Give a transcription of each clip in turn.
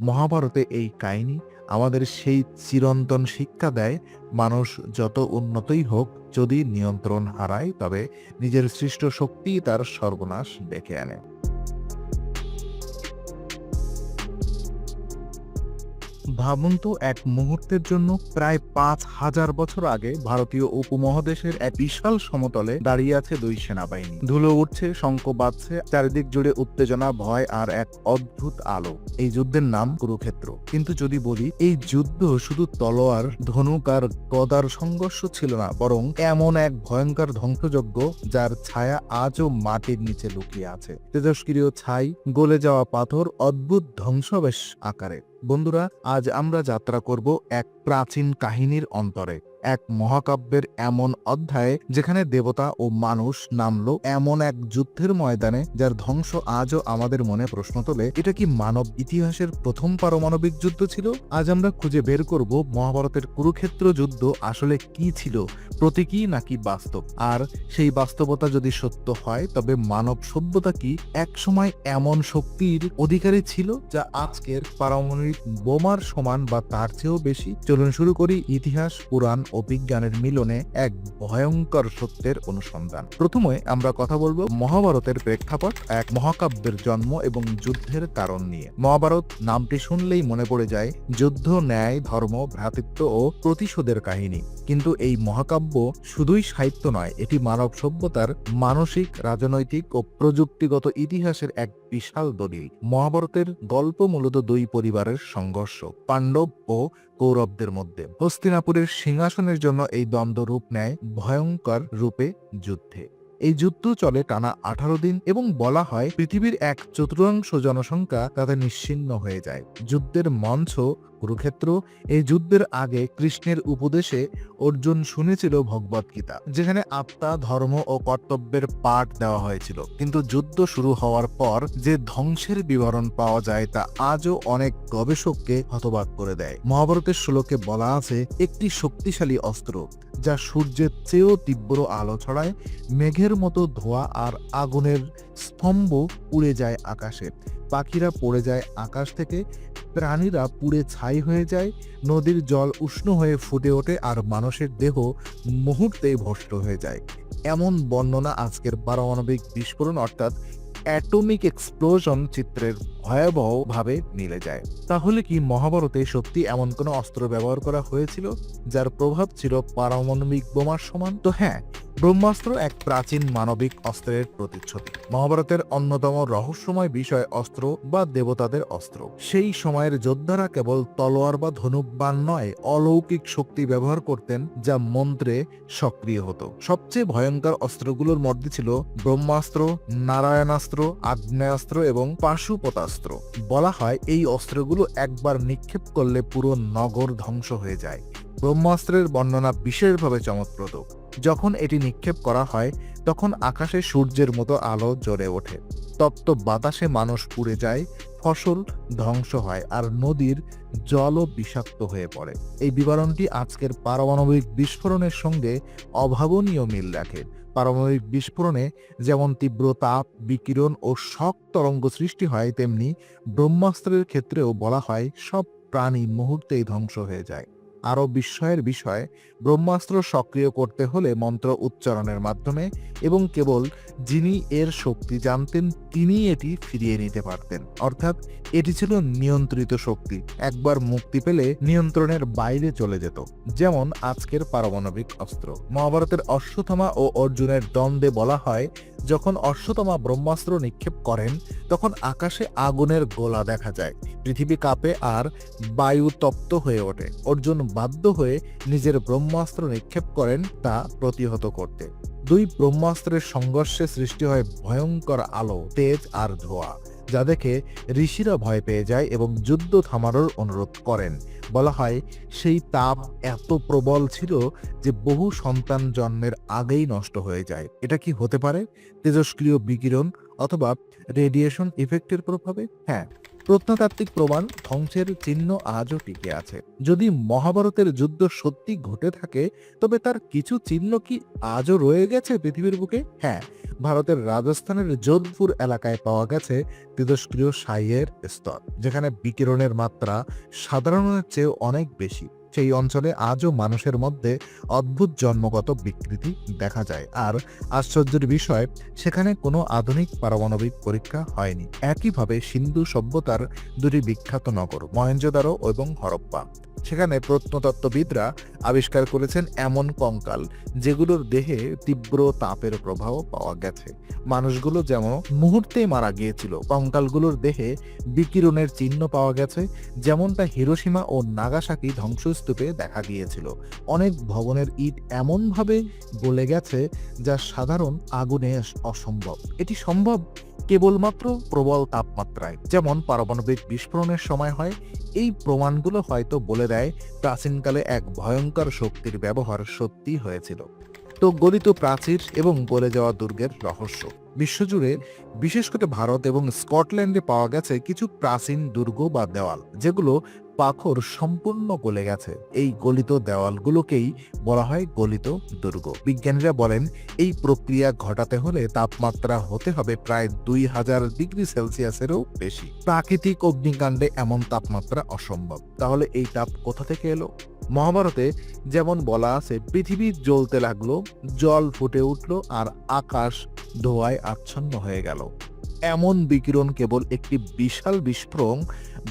মহাভারতে এই কাহিনী আমাদের সেই চিরন্তন শিক্ষা দেয়, মানুষ যত উন্নতই হোক যদি নিয়ন্ত্রণ হারায়, তবে নিজের সৃষ্ট শক্তি তার সর্বনাশ ডেকে আনে। ভাবুন তো, এক মুহূর্তের জন্য প্রায় পাঁচ হাজার বছর আগে ভারতীয় উপমহাদেশের এক বিশাল সমতলে দাঁড়িয়ে আছে দুই সেনাবাহিনী। ধুলো উঠছে শঙ্খ বাজছে, চারিদিক জুড়ে উত্তেজনা, ভয় আর এক অদ্ভুত আলো। এই যুদ্ধের নাম কুরুক্ষেত্র। কিন্তু যদি বলি, এই যুদ্ধ শুধু তলোয়ার, ধনুক আর গদার সংঘর্ষ ছিল না, বরং এমন এক ভয়ঙ্কর ধ্বংসযজ্ঞ যার ছায়া আজও মাটির নিচে লুকিয়ে আছে। তেজস্ক্রিয় ছাই, গলে যাওয়া পাথর, অদ্ভুত ধ্বংসবেশ আকারে। বন্ধুরা আজ আমরা যাত্রা করব এক প্রাচীন কাহিনীর অন্তরে। এক মহাকাব্যের এমন অধ্যায়ে যেখানে দেবতা ও মানুষ নামলো এমন এক যুদ্ধের ময়দানে যার ধ্বংস আজও আমাদের মনে প্রশ্ন তোলে, এটা কি মানব ইতিহাসের প্রথম পারমাণবিক যুদ্ধ ছিল? আজ আমরা খুঁজে বের করব মহাভারতের কুরুক্ষেত্র যুদ্ধ আসলে কি ছিল, প্রতীকী নাকি বাস্তব? আর সেই বাস্তবতা যদি সত্য হয়, তবে মানব সভ্যতা কি একসময় এমন শক্তির অধিকারী ছিল যা আজকের পারমাণবিক বোমার সমান বা তার চেয়েও বেশি? চলুন শুরু করি ইতিহাস, পুরাণ বিজ্ঞানের মিলনে এক ভয়ঙ্কর সত্যের অনুসন্ধান। প্রথমে আমরা কথা বলব মহাভারতের প্রেক্ষাপট, এক মহাকাব্যের জন্ম এবং যুদ্ধের কারণ নিয়ে। মহাভারত নামটি শুনলেই মনে পড়ে যায় যুদ্ধ, ন্যায়, ধর্ম, ভ্রাতৃত্ব ও প্রতিশোধের কাহিনী। কিন্তু এই মহাকাব্য শুধুই সাহিত্য নয়, এটি মানব সভ্যতার মানসিক, রাজনৈতিক ও প্রযুক্তিগত ইতিহাসের এক বিশাল দলিল। মহাভারতের গল্প মূলত দুই পরিবারের সংঘর্ষ, পাণ্ডব ও কৌরবদের মধ্যে। হস্তিনাপুরের সিংহাসনের জন্য এই দ্বন্দ্ব রূপ নেয় ভয়ঙ্কর রূপে যুদ্ধে। এই যুদ্ধ চলে টানা আঠারো দিন এবং বলা হয় পৃথিবীর এক চতুর্থাংশ জনসংখ্যা তাতে নিশ্চিন্ন হয়ে যায়। যুদ্ধের মঞ্চ কুরুক্ষেত্র, এই যুদ্ধের আগে কৃষ্ণের উপদেশে অর্জুন শুনেছিল ভগবত গীতা, যেখানে আত্মা, ধর্ম ও কর্তব্যের পাঠ দেওয়া হয়েছিল। কিন্তু যুদ্ধ শুরু হওয়ার পর যে ধ্বংসের বিবরণ পাওয়া যায় তা আজও অনেক গবেষককে হতবাক করে দেয়। মহাভারতের শ্লোকে বলা আছে, একটি শক্তিশালী অস্ত্র, যা সূর্যের চেয়েও তীব্র আলো ছড়ায়, মেঘের মতো ধোয়া আর আগুনের স্তম্ভ উড়ে যায় আকাশে। পাখিরা পড়ে যায় আকাশ থেকে, প্রাণীরা পুড়ে ছাই হয়ে যায়, নদীর জল উষ্ণ হয়ে ফুটে ওঠে আর মানুষের দেহ মুহূর্তেই ভস্ম হয়ে যায়। এমন বর্ণনা আজকের পারমাণবিক বিস্ফোরণ অর্থাৎ অ্যাটমিক এক্সপ্লোশন চিত্রের ভয়াবহভাবে মিলে যায়। তাহলে কি মহাভারতে সত্যি এমন কোনো অস্ত্র ব্যবহার করা হয়েছিল, যার প্রভাব ছিল পারমাণবিক বোমার সমান? তো হ্যাঁ ব্রহ্মাস্ত্র এক প্রাচীন মানবিক অস্ত্রের প্রতিচ্ছবি। মহাভারতের অন্যতম রহস্যময় বিষয় অস্ত্র বা দেবতাদের অস্ত্র। সেই সময়ের যোদ্ধারা কেবল তলোয়ার বা ধনুক বান নয়, অলৌকিক শক্তি ব্যবহার করতেন, যা মন্ত্রে সক্রিয় হতো। সবচেয়ে ভয়ঙ্কর অস্ত্রগুলোর মধ্যে ছিল ব্রহ্মাস্ত্র, নারায়ণাস্ত্র, আগ্নেয়াস্ত্র এবং পাশুপতাস্ত্র বলা হয় এই অস্ত্রগুলো একবার নিক্ষেপ করলে পুরো নগর ধ্বংস হয়ে যায়। ব্রহ্মাস্ত্রের বর্ণনা বিশেষভাবে চমৎপ্রদ যখন এটি নিক্ষেপ করা হয়, তখন আকাশে সূর্যের মতো আলো জ্বলে ওঠে। তপ্ত বাতাসে মানুষ পুড়ে যায়, ফসল ধ্বংস হয় আর নদীর জলও বিষাক্ত হয়ে পড়ে। এই বিবরণটি আজকের পারমাণবিক বিস্ফোরণের সঙ্গে অভাবনীয় মিল রাখে। পারমাণবিক বিস্ফোরণে যেমন তীব্র তাপ, বিকিরণ ও শক তরঙ্গ সৃষ্টি হয়, তেমনি ব্রহ্মাস্ত্রের ক্ষেত্রেও বলা হয় সব প্রাণী মুহূর্তেই ধ্বংস হয়ে যায়। আরও বিস্ময়ের বিষয়, ব্রহ্মাস্ত্র সক্রিয় করতে হলে মন্ত্র উচ্চারণের মাধ্যমে এবং কেবল যিনি এর শক্তি জানতেন তিনি এটি ফিরিয়ে নিতে পারতেন। অর্থাৎ এটি ছিল নিয়ন্ত্রিত শক্তি, একবার মুক্তি পেলে নিয়ন্ত্রণের বাইরে চলে যেত। যেমন আজকের পারমাণবিক অস্ত্র। মহাভারতের অশ্বত্থামা ও অর্জুনের দ্বন্দ্বে বলা হয়, যখন অশ্বতমা ব্রহ্মাস্ত্র নিক্ষেপ করেন, তখন আকাশে আগুনের গোলা দেখা যায়। পৃথিবী কাঁপে আর বায়ু তপ্ত হয়ে ওঠে। অর্জুন বাধ্য হয়ে নিজের ব্রহ্মাস্ত্র নিক্ষেপ করেন তা প্রতিহত করতে। দুই ব্রহ্মাস্ত্রের সংঘর্ষে সৃষ্টি হয় ভয়ঙ্কর আলো, তেজ আর ধোয়া, যা দেখে ঋষিরা ভয় পেয়ে যায় এবং যুদ্ধ থামানোর অনুরোধ করেন। বলা হয়, সেই তাপ এত প্রবল ছিল যে বহু সন্তান জন্মের আগেই নষ্ট হয়ে যায়। এটা কি হতে পারে? তেজস্ক্রিয় বিকিরণ অথবা রেডিয়েশন ইফেক্টের প্রভাবে? হ্যাঁ। প্রত্নতাত্ত্বিক প্রমাণ ধ্বংসের চিহ্ন আজও টিকে আছে। যদি মহাভারতের যুদ্ধ সত্যি ঘটে থাকে, তবে তার কিছু চিহ্ন কি আজও রয়ে গেছে পৃথিবীর বুকে? হ্যাঁ ভারতের রাজস্থানের যোধপুর এলাকায় পাওয়া গেছে তেজস্ক্রিয় সাইয়ের স্তর, যেখানে বিকিরণের মাত্রা সাধারণের চেয়ে অনেক বেশি। সেই অঞ্চলে আজও মানুষের মধ্যে অদ্ভুত জন্মগত বিকৃতি দেখা যায়। আর আশ্চর্যের বিষয়, সেখানে কোনো আধুনিক পারমাণবিক পরীক্ষা হয়নি। একইভাবে সিন্ধু সভ্যতার দুটি বিখ্যাত নগর, মহেঞ্জোদারো এবং হরপ্পা। সেখানে প্রত্নতত্ত্ববিদরা আবিষ্কার করেছেন এমন কঙ্কাল, যেগুলোর দেহে তীব্র তাপের প্রভাব পাওয়া গেছে। মানুষগুলো যেমন মুহূর্তেই মারা গিয়েছিল, কঙ্কালগুলোর দেহে বিকিরণের চিহ্ন পাওয়া গেছে, যেমনটা হিরোসীমা ও নাগাসাকি ধ্বংসস্তূপে দেখা গিয়েছিল। অনেক ভবনের ইট এমনভাবে গলে গেছে যা সাধারণ আগুনে অসম্ভব। এটি সম্ভব কেবলমাত্র প্রবল তাপমাত্রায়। যেমন পারমাণবিক বিস্ফোরণের সময় হয়, এই প্রমাণগুলো হয়তো বলে দেয় প্রাচীনকালে এক ভয়ঙ্কর শক্তির ব্যবহার সত্যি হয়েছিল। তো গলিত প্রাচীর এবং গলে যাওয়া দুর্গের রহস্য। বিশ্বজুড়ে বিশেষ করে ভারত এবং স্কটল্যান্ডে পাওয়া গেছে কিছু প্রাচীন দুর্গ বা দেওয়াল, যেগুলো পাথর সম্পূর্ণ গলে গেছে। এই গলিত দেওয়ালগুলোকেই বলা হয় গলিত দুর্গ। বিজ্ঞানীরা বলেন, এই প্রক্রিয়া ঘটাতে হলে তাপমাত্রা হতে হবে প্রায় দুই হাজার ডিগ্রি সেলসিয়াসেরও বেশি। প্রাকৃতিক অগ্নিকাণ্ডে এমন তাপমাত্রা অসম্ভব। তাহলে এই তাপ কোথা থেকে এলো? মহাভারতে যেমন বলা আছে, পৃথিবী জ্বলতে লাগল, জল ফুটে উঠল আর আকাশ ধোয়ায় আচ্ছন্ন হয়ে গেল। এমন বিকিরণ কেবল একটি বিশাল বিস্ফোরণ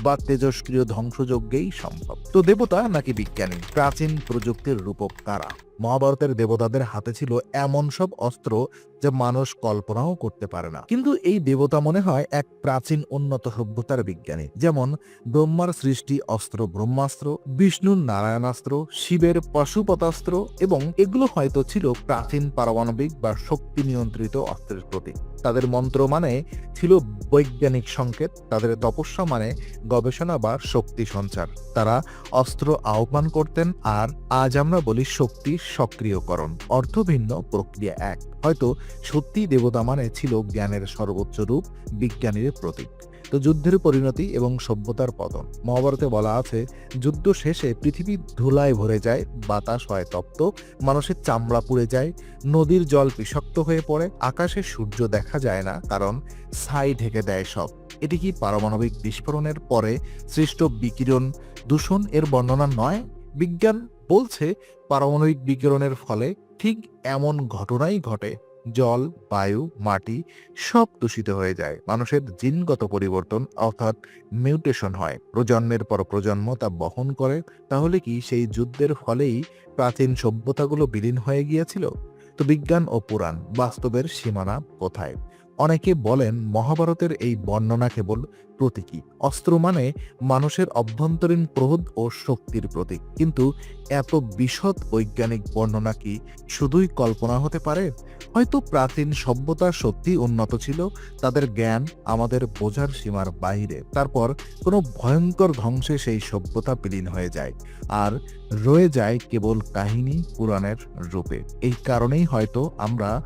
বা তেজস্ক্রিয় ধ্বংসযজ্ঞেই সম্ভব। তো দেবতা নাকি বিজ্ঞানী? প্রাচীন প্রযুক্তির রূপক কারা? মহাভারতের দেবতাদের হাতে ছিল এমন সব অস্ত্র যা মানুষ কল্পনাও করতে পারে না। কিন্তু এই দেবতা মনে হয় এক প্রাচীন উন্নত সভ্যতার বিজ্ঞানী, যেমন ব্রহ্মার সৃষ্টি অস্ত্র ব্রহ্মাস্ত্র, বিষ্ণুর নারায়ণাস্ত্র, শিবের পশুপতাস্ত্র এবং এগুলো হয়তো ছিল প্রাচীন পারমাণবিক বা শক্তি নিয়ন্ত্রিত অস্ত্রের প্রতীক। তাদের মন্ত্র মানে ছিল বৈজ্ঞানিক সংকেত, তাদের তপস্যা মানে গবেষণা বা শক্তি সঞ্চার। তারা অস্ত্র আহ্বান করতেন, আর আজ আমরা বলি শক্তি সক্রিয়করণ। অর্থ ভিন্ন, প্রক্রিয়া এক। হয়তো সত্যি দেবতা মানে ছিল জ্ঞানের সর্বোচ্চ রূপ, বিজ্ঞানীর প্রতীক। তো যুদ্ধের পরিণতি এবং সভ্যতার পতন। মহাভারতে বলা আছে, যুদ্ধ শেষে পৃথিবী ধুলায় ভরে যায়, বাতাস হয় তপ্ত, মানুষের চামড়া পুড়ে যায়, নদীর জল বিষাক্ত হয়ে পড়ে, আকাশে সূর্য দেখা যায় না, কারণ ছাই ঢেকে দেয় সব। এটি কি পারমাণবিক বিস্ফোরণের পরে সৃষ্ট বিকিরণ, দূষণ এর বর্ণনা নয়? বিজ্ঞান বলছে, পারমাণবিক বিকিরণের ফলে ঠিক এমন ঘটনাই ঘটে। জল, বায়ু, মাটি সব দূষিত হয়ে যায়। মানুষের জিনগত পরিবর্তন অর্থাৎ মিউটেশন হয়। প্রজন্মের পর প্রজন্ম তা বহন করে, তাহলে কি সেই যুদ্ধের ফলেই প্রাচীন সভ্যতাগুলো বিলীন হয়ে গিয়েছিল? তো বিজ্ঞান ও পুরাণ, বাস্তবের সীমানা কোথায়? অনেকে বলেন মহাভারতের এই বর্ণনা কেবল প্রতীকী। অস্ত্র মানে মানুষের অভ্যন্তরীণ ক্রোধ ও শক্তির প্রতীক। কিন্তু এত বিশদ বৈজ্ঞানিক বর্ণনা কি শুধুই কল্পনা হতে পারে? হয়তো প্রাচীন সভ্যতা সত্যি উন্নত ছিল, তাদের জ্ঞান আমাদের বোঝার সীমার বাইরে। তারপর কোনো ভয়ঙ্কর ধ্বংসে সেই সভ্যতা বিলীন হয়ে যায় আর রয়ে যায় কেবল কাহিনী পুরাণের রূপে। এই কারণেই হয়তো আমরা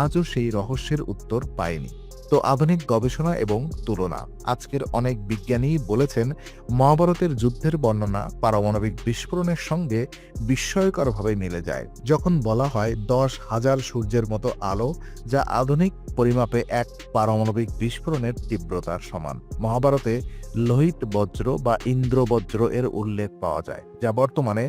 আজও সেই রহস্যের উত্তর পায়নি। তো আধুনিক গবেষণা এবং তুলনা। আজকের অনেক বিজ্ঞানী বলেছেন, মহাভারতের যুদ্ধের বর্ণনা পারমাণবিক বিস্ফোরণের সঙ্গে বিস্ময়করভাবে মিলে যায়। যখন বলা হয় দশ হাজার সূর্যের মতো আলো যা আধুনিক পরিমাপে এক পারমাণবিক বিস্ফোরণের তীব্রতার সমান। মহাভারতে লোহিত বজ্র বা ইন্দ্রবজ্র এর উল্লেখ পাওয়া যায়, যা বর্তমানে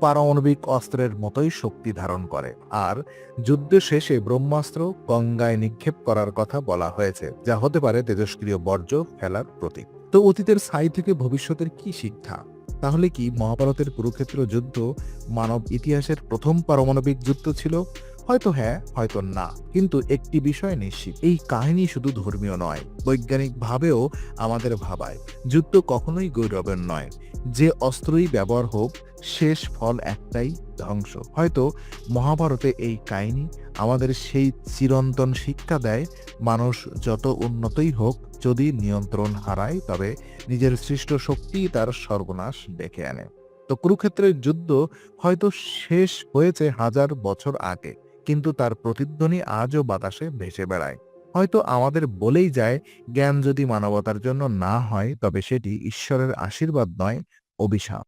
পারমাণবিক অস্ত্রের মতোই শক্তি ধারণ করে। আর যুদ্ধ শেষে ব্রহ্মাস্ত্র গঙ্গায় নিক্ষেপ করার কথা বলা হয়েছে, যা হতে পারে তেজস্ক্রিয় বর্জ্য ফেলার প্রতীক। তো অতীতের ছাই থেকে ভবিষ্যতের কি শিক্ষা? তাহলে কি মহাভারতের কুরুক্ষেত্র যুদ্ধ মানব ইতিহাসের প্রথম পারমাণবিক যুদ্ধ ছিল? হয়তো হ্যাঁ হয়তো না। কিন্তু একটি বিষয় নিশ্চিত, এই কাহিনী শুধু ধর্মীয় নয়, বৈজ্ঞানিকভাবেও আমাদের ভাবায়। যুদ্ধ কখনোই গৌরবের নয়। যে অস্ত্রই ব্যবহার হোক, শেষ ফল একটাই ধ্বংস। হয়তো মহাভারতে এই কাহিনী আমাদের সেই চিরন্তন শিক্ষা দেয়, মানুষ যত উন্নতই হোক, যদি নিয়ন্ত্রণ হারায়, তবে নিজের সৃষ্ট শক্তি তার সর্বনাশ ডেকে আনে। তো কুরুক্ষেত্রের যুদ্ধ হয়তো শেষ হয়েছে হাজার বছর আগে। কিন্তু তার প্রতিধ্বনি আজও বাতাসে ভেসে বেড়ায়। হয়তো আমাদের বলেই যায়, জ্ঞান যদি মানবতার জন্য না হয়, তবে সেটি ঈশ্বরের আশীর্বাদ নয়, অভিশাপ।